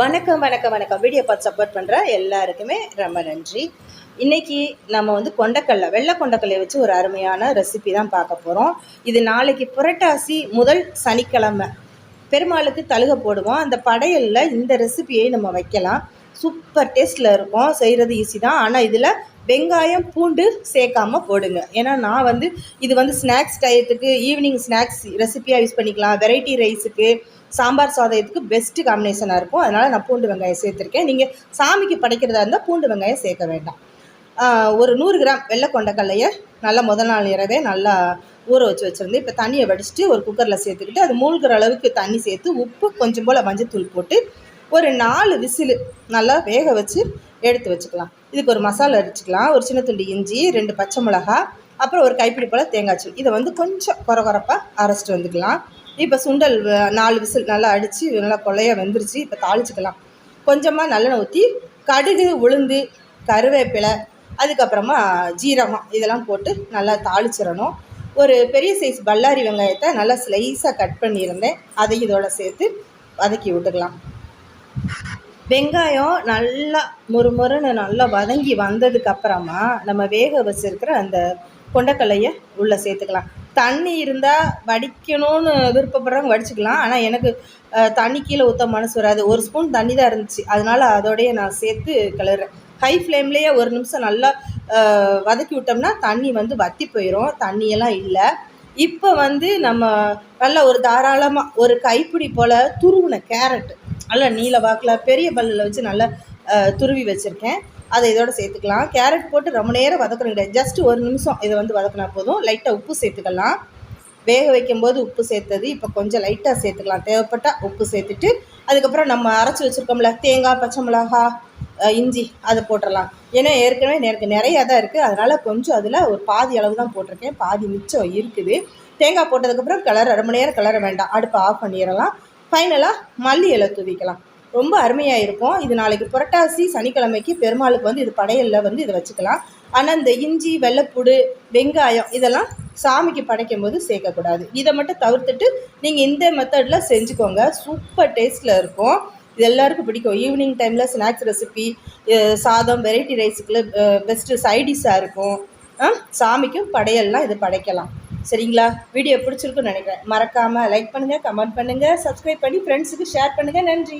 வணக்கம் வணக்கம் வணக்கம். வீடியோ பார்த்து சப்போர்ட் பண்ணுற எல்லாருக்குமே ரொம்ப நன்றி. இன்னைக்கு நம்ம வந்து கொண்டக்கடலை வெள்ளை கொண்டக்கல்லையை வச்சு ஒரு அருமையான ரெசிபி தான் பார்க்க போகிறோம் இது நாளைக்கு புரட்டாசி முதல் சனிக்கிழமை. பெருமாளுக்கு தழுக போடுவோம். அந்த படையலில் இந்த ரெசிபியை நம்ம வைக்கலாம். சூப்பர் டேஸ்ட்டில் இருக்கும். செய்கிறது ஈஸி தான். ஆனால் இதில் வெங்காயம் பூண்டு சேர்க்காம போடுங்க. ஏன்னா நான் வந்து இது வந்து ஸ்நாக்ஸ் டயத்துக்கு ஈவினிங் ஸ்நாக்ஸ் ரெசிபியாக யூஸ் பண்ணிக்கலாம். வெரைட்டி ரைஸுக்கு சாம்பார் சாதத்துக்கு பெஸ்ட்டு காம்பினேஷனாக இருக்கும். அதனால் நான் பூண்டு வெங்காயம் சேர்த்துருக்கேன். நீங்கள் சாமிக்கு படைக்கிறதா இருந்தால் பூண்டு வெங்காயம் சேர்க்க வேண்டாம். ஒரு நூறு கிராம் வெள்ளை கொண்டக்கல்லையை நல்லா முதல் நாள் இரவே நல்லா ஊற வச்சு வச்சுருந்து இப்போ தண்ணியை வடிச்சிட்டு ஒரு குக்கரில் சேர்த்துக்கிட்டு அது மூழ்கிற அளவுக்கு தண்ணி சேர்த்து உப்பு கொஞ்சம் போல் மஞ்சத்தூள் போட்டு ஒரு நாலு விசிலு நல்லா வேக வச்சு எடுத்து வச்சுக்கலாம். இதுக்கு ஒரு மசாலா அடிச்சுக்கலாம். ஒரு சின்ன துண்டு இஞ்சி ரெண்டு பச்சை மிளகா அப்புறம் ஒரு கைப்பிடி போல் தேங்காய் சூள் இதை வந்து கொஞ்சம் குற குறப்பாக அரைச்சிட்டு வந்துக்கலாம். இப்போ சுண்டல் நாலு விசில் நல்லா அடித்து நல்லா கொள்ளையாக வெந்துருச்சு. இப்போ தாளிச்சுக்கலாம். கொஞ்சமாக நல்லெண்ணெய் ஊற்றி கடுகு உளுந்து கருவேப்பிலை அதுக்கப்புறமா ஜீரகம் இதெல்லாம் போட்டு நல்லா தாளிச்சிடணும். ஒரு பெரிய சைஸ் பல்லாரி வெங்காயத்தை நல்லா ஸ்லைஸாக கட் பண்ணியிருந்தேன். அதை இதோட சேர்த்து வதக்கி விட்டுக்கலாம். வெங்காயம் நல்லா முறுமுறுன்னு நல்லா வதங்கி வந்ததுக்கு அப்புறமா நம்ம வேக வச்சிருக்கிற அந்த கொண்டக்கல்லையை உள்ளே சேர்த்துக்கலாம். தண்ணி இருந்தால் வடிக்கணும்னு விருப்பப்படுறவங்க வடிச்சுக்கலாம். ஆனால் எனக்கு தண்ணி கீழே ஊற்ற மனசு வராது. ஒரு ஸ்பூன் தண்ணி தான் இருந்துச்சு. அதனால் அதோடைய நான் சேர்த்து கிளறேன் ஹை ஃப்ளேம்லேயே ஒரு நிமிஷம் நல்லா வதக்கி விட்டோம்னா தண்ணி வந்து வத்தி போயிடும் தண்ணியெல்லாம் இல்லை. இப்போ வந்து நம்ம நல்ல ஒரு தாராளமாக ஒரு கைப்பிடி போல் துருவின கேரட் நல்லா நீல வாக்கில் பெரிய பல்லில் வச்சு நல்லா துருவி வச்சுருக்கேன். அதை இதோட சேர்த்துக்கலாம். கேரட் போட்டு ரொம்ப நேரம் வதக்கணும் கிடையாது. ஜஸ்ட் ஒரு நிமிஷம் இதை வந்து வதக்கினா போதும். லைட்டாக உப்பு சேர்த்துக்கலாம். வேக வைக்கும்போது உப்பு சேர்த்தது. இப்போ கொஞ்சம் லைட்டாக சேர்த்துக்கலாம். தேவைப்பட்டால் உப்பு சேர்த்துட்டு அதுக்கப்புறம் நம்ம அரைச்சி வச்சுருக்கோம்ல தேங்காய் பச்சை மிளகா இஞ்சி அதை போட்டுடலாம் ஏன்னா ஏற்கனவே எனக்கு நிறையா தான் இருக்குது அதனால் கொஞ்சம் அதில் ஒரு பாதி அளவு தான் போட்டிருக்கேன். பாதி மிச்சம் இருக்குது. தேங்காய் போட்டதுக்கப்புறம் கிளற ரொம்ப நேரம் கிளற வேண்டாம். அடுப்பை ஆஃப் பண்ணிடலாம். ஃபைனலாக மல்லி இலை தூவிக்கலாம். ரொம்ப அருமையாக இருக்கும். இது நாளைக்கு புரட்டாசி சனிக்கிழமைக்கு பெருமாளுக்கு வந்து இது படையலில் வந்து இதை வச்சுக்கலாம். ஆனால் இந்த இஞ்சி வெள்ளைப்பூடு வெங்காயம் இதெல்லாம் சாமிக்கு படைக்கும் போது சேர்க்கக்கூடாது. இதை மட்டும் தவிர்த்துட்டு நீங்கள் இந்த மெத்தடில் செஞ்சுக்கோங்க. சூப்பர் டேஸ்ட்டில் இருக்கும். இது எல்லாருக்கும் பிடிக்கும். ஈவினிங் டைமில் ஸ்நாக்ஸ் ரெசிபி சாதம் வெரைட்டி ரைஸுக்குள்ள பெஸ்ட்டு சைடிஷாக இருக்கும். சாமிக்கும் படையல்லாம் இது படைக்கலாம். சரிங்களா? வீடியோ பிடிச்சிருக்குன்னு நினைக்கிறேன். மறக்காமல் லைக் பண்ணுங்கள் கமெண்ட் பண்ணுங்கள் சப்ஸ்கிரைப் பண்ணி ஃப்ரெண்ட்ஸுக்கு ஷேர் பண்ணுங்கள் நன்றி.